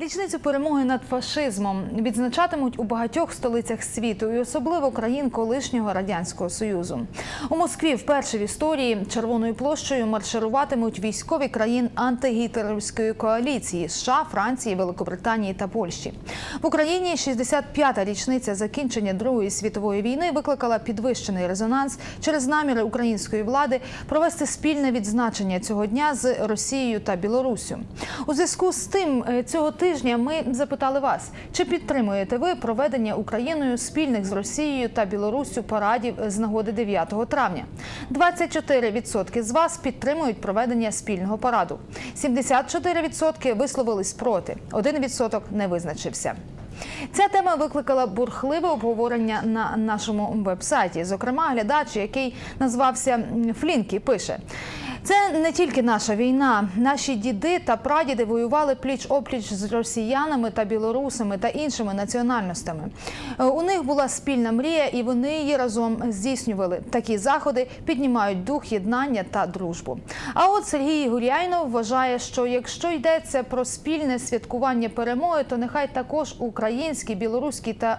Річницю перемоги над фашизмом відзначатимуть у багатьох столицях світу, і особливо країн колишнього радянського союзу. У Москві вперше в історії червоною площею маршируватимуть військові країн антигітлерівської коаліції США, Франції, Великобританії та Польщі. В Україні 65-та річниця закінчення Другої світової війни викликала підвищений резонанс через наміри української влади провести спільне відзначення цього дня з Росією та Білоруссю. У зв'язку з тим е, цього тижня ми запитали вас, чи підтримуєте ви проведення Україною спільних з Росією та Білоруссю парадів з нагоди 9 травня. 24% з вас підтримують проведення спільного параду. 74% висловились проти. 1% не визначився. Ця тема викликала бурхливе обговорення на нашому вебсайті. Зокрема, глядач, який назвався Флінкі, пише. Це не тільки наша війна. Наші діди та прадіди воювали пліч опліч з росіянами та білорусами та іншими національностями. Е, У них була спільна мрія, і вони її разом здійснювали. Такі заходи піднімають дух єднання та дружбу. А от Сергій Гуряйнов вважає, що якщо йдеться про спільне святкування перемоги, то нехай також українські, білоруські та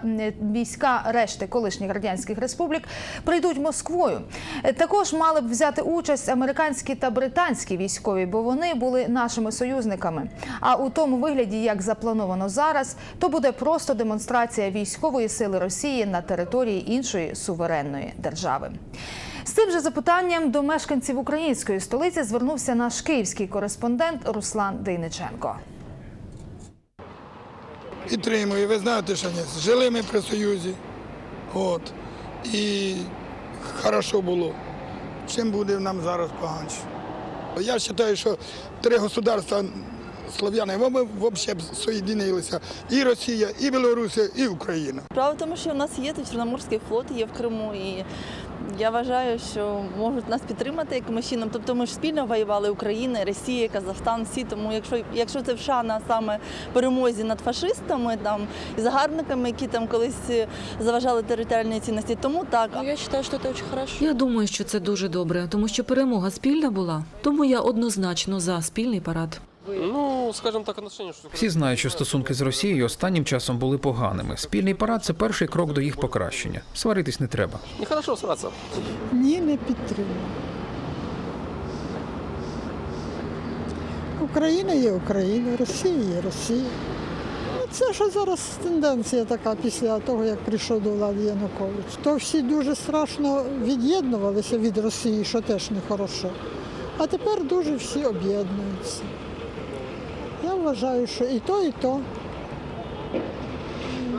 війська решти колишніх радянських республік прийдуть Москвою. Е, Також мали б взяти участь американські та британські військові, бо вони були нашими союзниками. А у тому вигляді, як заплановано зараз, то буде просто демонстрація військової сили Росії на території іншої суверенної держави. З цим же запитанням до мешканців української столиці звернувся наш київський кореспондент Руслан Дейниченко. Підтримую, ви знаєте, що ні. Жили ми при Союзі. От. І хорошо було. Чим буде нам зараз поганше? Я вважаю, що три государства слов'яни, ми взагалі соєдинилися. І Росія, і Білорусія, і Україна. Справа в тому, що у нас є Чорноморський флот, є в Криму, і я вважаю, що можуть нас підтримати якимось чином. Тобто ми ж спільно воювали Україна, Росія, Казахстан, всі. Тому якщо, якщо це вшана саме перемозі над фашистами там і загарбниками, які там колись заважали територіальні цінності, тому так. Ну, я считаю, что это очень хорошо. Я думаю, що це дуже добре, тому що перемога спільна була. Тому я однозначно за спільний парад. Ну, скажем так, отношения, что... Всі знають, що стосунки з Росією останнім часом були поганими. Спільний парад це перший крок до їх покращення. Сваритись не треба. Нехорошо сраться. Ні, не підтримую. Україна є Україна, Росія є Росія. Ну, Це що зараз тенденція така після того, як прийшов до влади Янукович. То всі дуже страшно від'єднувалися від Росії, що теж не хорошо. А тепер дуже всі об'єднуються. Я вважаю, що і то, і то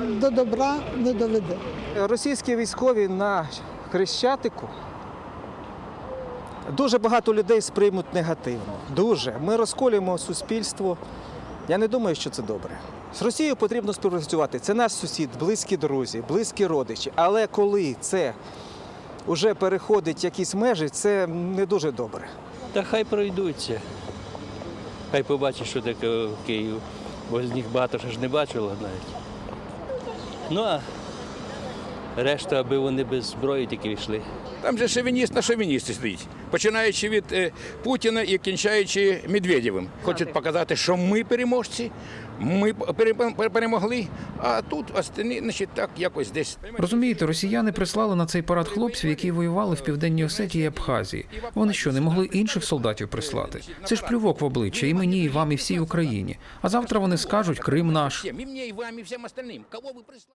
до добра не доведе. Російські військові на Хрещатику дуже багато людей сприймуть негативно. Дуже. Ми розколюємо суспільство. Я не думаю, що це добре. З Росією потрібно співпрацювати. Це наш сусід, близькі друзі, близькі родичі. Але коли це вже переходить якісь межі, це не дуже добре. Та хай пройдуться. Хай побачить, що таке Київ. Бо з них багато що ж не бачило навіть. Ну а решта, аби вони без зброї тільки йшли. Там же шовініст на шовіністі стоїть, починаючи від е, Путіна і кінчаючи Медведєвим. Хочуть показати, що ми переможці, ми пере- пере- перемогли, а тут останні, значить, так якось десь. Розумієте, росіяни прислали на цей парад хлопців, які воювали в південній Осетії і Абхазії. Вони що, не могли інших солдатів прислати? Це ж плювок в обличчя і мені, і вам, і всій Україні. А завтра вони скажуть Крим наш. І вам, і всім остальним. Кого ви прислали?